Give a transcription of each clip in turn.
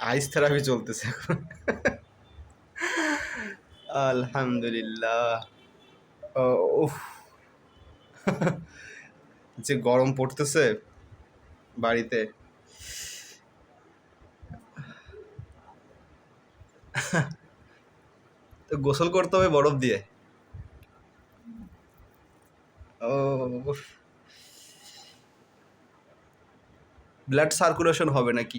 আইস therapy চলতেছে এখন। আলহামদুলিল্লাহ। উফ। যে গরম পড়তেছে বাড়িতে। তো গোসল করতে হবে বরফ দিয়ে। ও ব্লাড সার্কুলেশন হবে নাকি?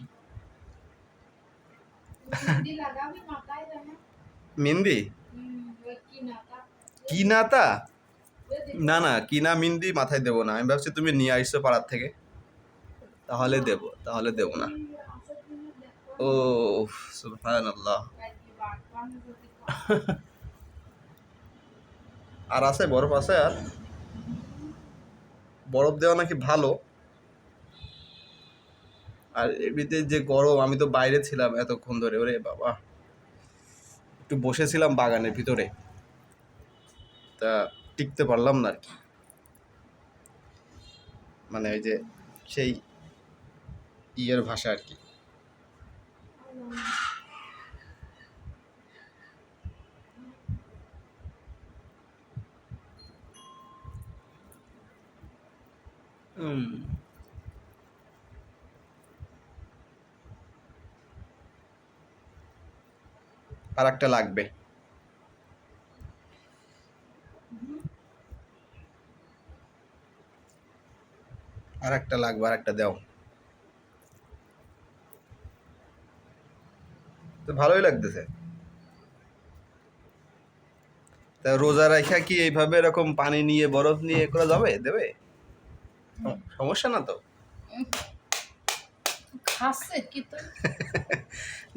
মেহেন্দি কিনা তা না না, কিনা মিন্দি মাথায় দেবো না। আমি ভাবছি তুমি নিয়ে আসছো পাড়ার থেকে। তাহলে দেব তাহলে দেব না। ও সুলফান আল্লাহ আর আছে, বরফ আছে আর? বরফ দেওয়া নাকি ভালো? আর এমনিতে যে গরম, আমি তো বাইরে ছিলাম এতক্ষণ ধরে। ওরে বাবা। একটু বসেছিলাম বাগানের ভিতরে। তা টিকতে পারলাম না আর কি। মানে ওই যে সেই ইয়ের ভাষা আর কি। হুম আর একটা লাগবে। আর একটা লাগবে, আর একটা দাও। তো ভালোই লাগতেছে। তা রোজা রাখা কি এইভাবে এরকম পানি নিয়ে, বরফ নিয়ে করা যাবে? দেবে? সমস্যা না তো?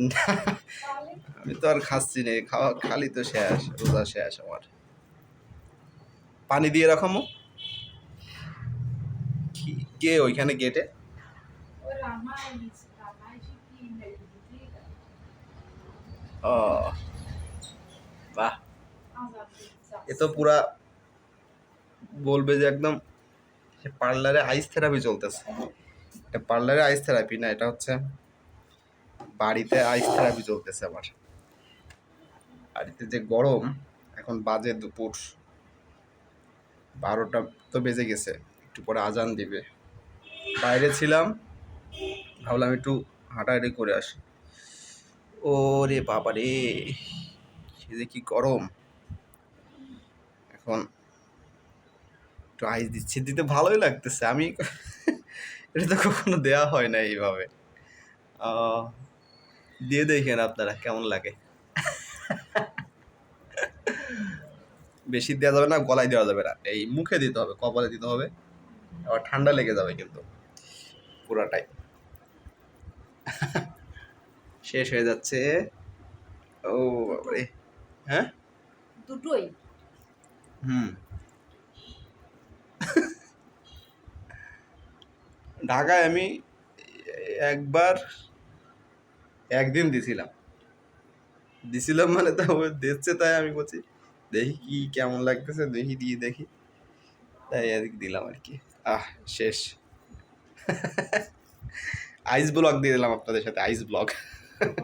না, আমি তো আর খাচ্ছি না খাওয়া খালি তো শেষ রোজা শেষ আমার। পানি দিয়ে রাখামো কি- ওইখানে গেটে? ও বাহ। এ তো পুরা বলবে যে একদম সে পার্লারে আইস থেরাপি চলতেছে। এটা পার্লারে আইস থেরাপি না, এটা হচ্ছে বাড়িতে আইস থেরাপি চলতেছে আমার। বাড়িতে যে গরম, এখন বাজে দুপুর। বারোটা তো বেজে গেছে, একটু পরে আজান দিবে। বাইরে ছিলাম, ভাবলাম একটু হাঁটাহাঁটি করে আসি। ও রে বাবা রে সে যে কি গরম। এখন একটু আইস দিচ্ছি, দিতে ভালোই লাগতেছে। আমি এটা তো কখনো দেওয়া হয় না এইভাবে। দিয়ে দেখেন আপনারা কেমন লাগে? বেশি দেওয়া যাবে না গলায় দেওয়া যাবে না। এই মুখে দিতে হবে কপালে দিতে হবে। আবার ঠান্ডা লেগে যাবে কিন্তু পুরাটাই। শেষ হয়ে যাচ্ছে। ও বাবারে। হ্যাঁ? দুটোই। হুম। ঢাকায় আমি একবার একদিন দিছিলাম। দিছিলাম মানে তো ও দিচ্ছে তাই আমি বলছি, দেখি কি কেমন লাগতেছে, দেখি দিয়ে দেখি। তাই এদিক দিলাম আর কি। আহ, শেষ। আইস ব্লগ দিয়ে দিলাম আপনাদের সাথে আইস ব্লগ